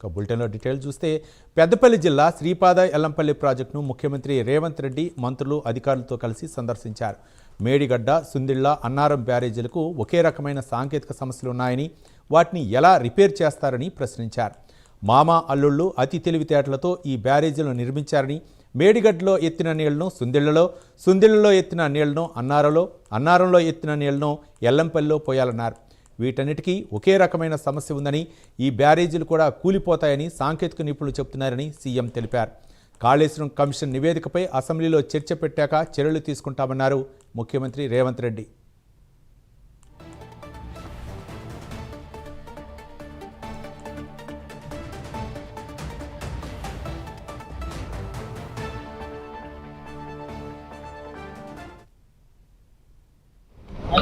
ఒక బులెటిన్లో డీటెయిల్ చూస్తే పెద్దపల్లి జిల్లా శ్రీపాద ఎల్లంపల్లి ప్రాజెక్టును ముఖ్యమంత్రి రేవంత్ రెడ్డి మంత్రులు అధికారులతో కలిసి సందర్శించారు. మేడిగడ్డ సుందిళ్ళ అన్నారం బ్యారేజీలకు ఒకే రకమైన సాంకేతిక సమస్యలు ఉన్నాయని వాటిని ఎలా రిపేర్ చేస్తారని ప్రశ్నించారు. మామ అల్లుళ్ళు అతి తెలివితేటలతో ఈ బ్యారేజీలను నిర్మించారని మేడిగడ్డలో ఎత్తిన నీళ్ళను సుందిళ్ళలో సుందిళ్ళలో ఎత్తిన నీళ్ళను అన్నారలో అన్నారంలో ఎత్తిన నీళ్ళను ఎల్లంపల్లిలో పోయాలన్నారు. వీటన్నిటికీ ఒకే రకమైన సమస్య ఉందని ఈ బ్యారేజీలు కూడా కూలిపోతాయని సాంకేతిక నిపుణులు చెబుతున్నారని సీఎం తెలిపారు. కాళేశ్వరం కమిషన్ నివేదికపై అసెంబ్లీలో చర్చ పెట్టాక చర్యలు తీసుకుంటామన్నారు ముఖ్యమంత్రి రేవంత్ రెడ్డి.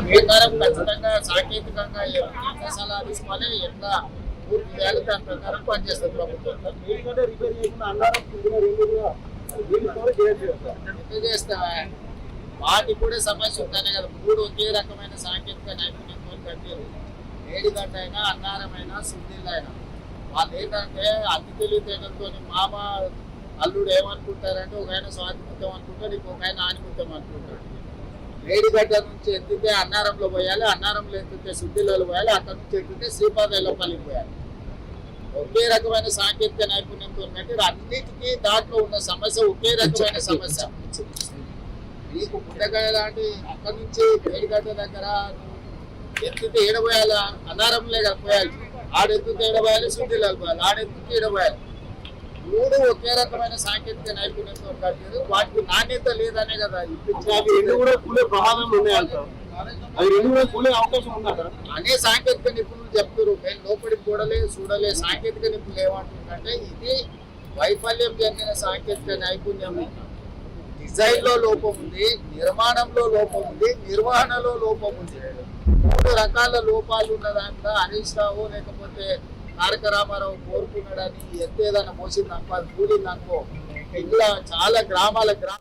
ప్రకారం ఖచ్చితంగా సాంకేతికంగా సలహా తీసుకోవాలి ఎంత పూర్తి చేయాలి దాని ప్రకారం పనిచేస్తుంది ప్రభుత్వం. చేస్తావా వాటికి కూడా సమస్య ఉందనే కదా. మూడు ఒకే రకమైన సాంకేతిక నైపుణ్యంతో కట్టారు వేడిగడ్డ అయినా అన్నారమైనా సుందీలైనా వాళ్ళు ఏంటంటే అతి తెలివితేటలతో మామ అల్లుడు ఏమనుకుంటారంటే ఒక ఆయన స్వాతిముత్యం అనుకుంటాడు ఇంకొక ఆయన ఆనిముత్యం అనుకుంటాడు. వేడిగడ్డ నుంచి ఎత్తితే అన్నారంలో పోయాలి అన్నారంలో ఎత్తితే శుద్ధిలో పోయాలి అక్కడ నుంచి ఎత్తితే శ్రీపాదలో పల్లికి పోయాలి. ఒకే రకమైన సాంకేతిక నైపుణ్యంతో ఉన్నట్టు అన్నిటికీ దాంట్లో ఉన్న సమస్య ఒకే రకమైన సమస్య. నీకు పుట్టకాయ లాంటి అక్కడి నుంచి వేడిగడ్డ దగ్గర ఎత్తితే ఏడబోయాలి? అన్నారంలే పోయాలి. ఆడెత్తితే ఏడబోయాలి శుద్ధిలో పోయాలి. ఆడెత్తితే ఏడబోయాలి. మూడు ఒకే రకమైన సాంకేతిక నైపుణ్యంతో కట్టారు. వాటికి నాణ్యత లేదనే కదా అవి రెండు కూడా కూలే ప్రమాదం ఉన్నాయంట. అవి రెండు కూడా కూలే అవకాశం అనే సాంకేతిక నిపుణులు చెప్తారు మేము లోపలికి చూడలే చూడలే సాంకేతిక నిపుణులు ఏమంటుందంటే ఇది వైఫల్యం చెందిన సాంకేతిక నైపుణ్యం. డిజైన్లో లోపం ఉంది నిర్మాణంలో లోపం ఉంది నిర్వహణలో లోపం ఉంది. మూడు రకాల లోపాలు ఉన్న దాంట్లో హరీష్ రావు లేకపోతే తారక రామారావు కోరుకున్నాడని ఎత్తేదన్న మోసింది అనుకో అది కూలింది అనుకో ఇలా చాలా గ్రామాల గ్రామ